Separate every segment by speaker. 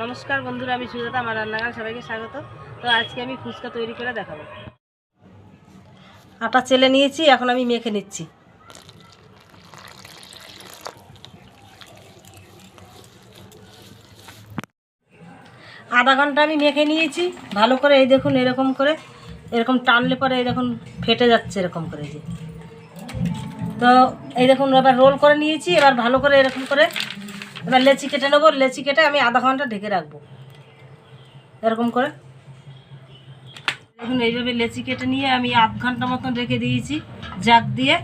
Speaker 1: নমস্কার বন্ধুরা, আমি সুজাতা, আমার রান্নাঘর সবাইকে স্বাগত। তো আজকে আমি ফুচকা তৈরি করে দেখাবো। আটা চেলে নিয়েছি, এখন আমি মেখে নিচ্ছি। আধা ঘণ্টা আমি মেখে নিয়েছি, ভালো করে এই দেখুন, এরকম করে, এরকম টানলে পরে এই দেখুন, ফেটে যাচ্ছে এরকম করে যে। তো এই দেখুন, এবার রোল করে নিয়েছি, এবার ভালো করে এরকম করে এবার লেচি কেটে নেব, লেচি কেটে আমি আধা ঘণ্টা ঢেকে রাখব। এরকম করে। দেখুন, এইভাবে লেচি কেটে নিয়ে আমি আধ ঘণ্টা মতন রেখে দিয়েছি, জাগ দিয়ে।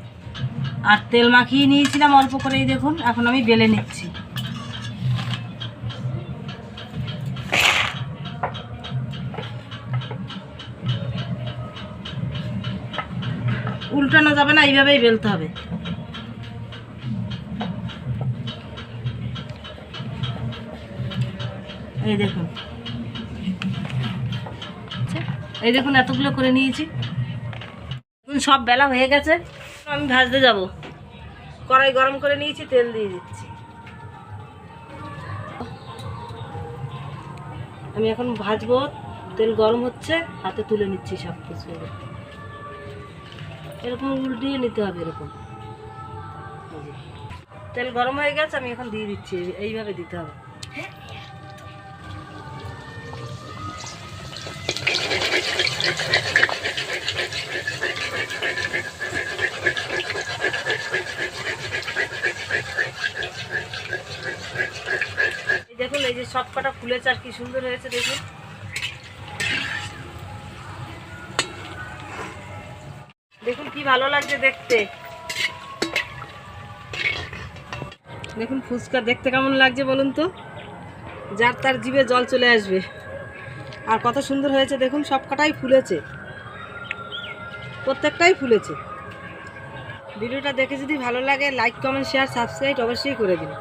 Speaker 1: আর তেল মাখিয়ে নিয়েছিলাম অল্প করেই, দেখুন, এখন আমি বেলে নিচ্ছি। উল্টানো যাবে না, এইভাবেই বেলতে হবে। এই দেখুন। এই দেখুন, এতগুলো করে নিয়েছি। এখন সব বেলা হয়ে গেছে। আমি ভাজতে যাব। কড়াই গরম করে নিয়েছি, তেল দিয়ে দিচ্ছি। আমি এখন ভাজবো, তেল গরম হচ্ছে, হাতে তুলে নিচ্ছি সব কিছু এরকম উল্টিয়ে নিতে হবে, এরকম। তেল গরম হয়ে গেছে, আমি এখন দিয়ে দিচ্ছি, এইভাবে দিতে হবে। দেখুন, এই যে সব কটা ফুলেছে আর কি সুন্দর হয়েছে, দেখুন। দেখুন, কি ভালো লাগছে দেখতে। দেখুন, ফুচকা দেখতে কেমন লাগছে বলুন তো? যার তার জিভে জল চলে আসবে। আর কত সুন্দর হয়েছে, দেখুন সব কটাই ফুলেছে। প্রত্যেকটাই ফুলেছে। ভিডিওটা দেখে যদি ভালো লাগে লাইক কমেন্ট শেয়ার সাবস্ক্রাইব অবশ্যই করে দিন।